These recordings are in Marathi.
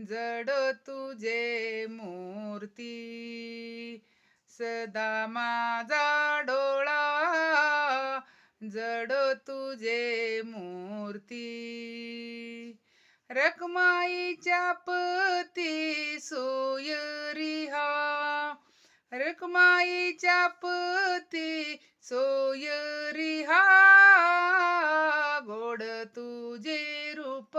जड तुझे मूर्ती सदा माझा डोळा. जड तुझे मूर्ती रखमाईच्या पती सोयरिहा रखमाईच्या पती सोयरिहा गोड तुझे रूप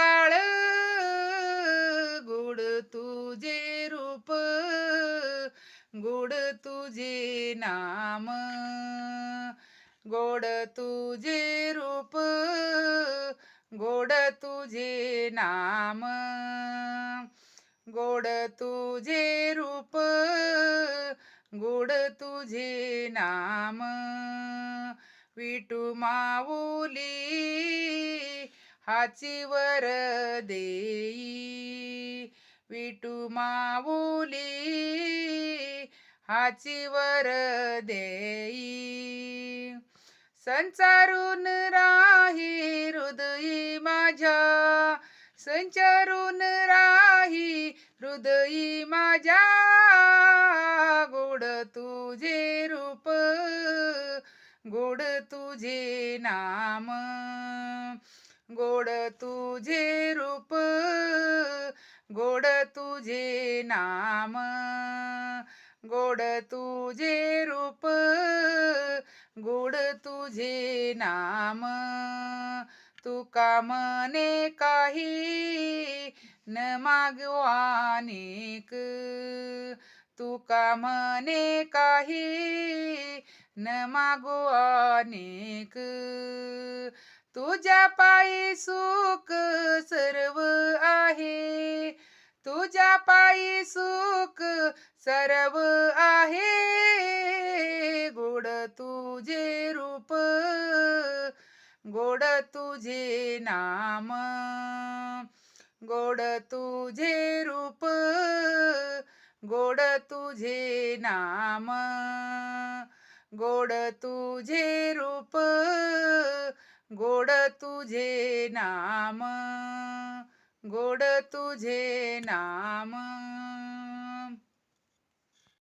गोड तुझे नाम गोड तुझे रूप गोड तुझे नाम गोड तुझे रूप गोड तुझे नाम विटू माऊली हाची वर देई विटू माऊली हाचीवर देई. संचारून राही हृदयी माझ्या. संचारून राही हृदयी माझ्या. गोड तुझे रूप गोड तुझे नाम गोड तुझे रूप गोड तुझे नाम. गोड तुझे रूप गोड तुझे नाम. तुका मने काही न मागवानिक तुका मने काही न मागवानिक तुझ्या पायी सुख सर्व आहे तुझ्या पायी सुख सर्व आहे गोड तुझे रूप गोड तुझे नाम गोड तुझे रूप गोड तुझे नाम गोड तुझे रूप गोड तुझे नाम गोड तुझे नाम।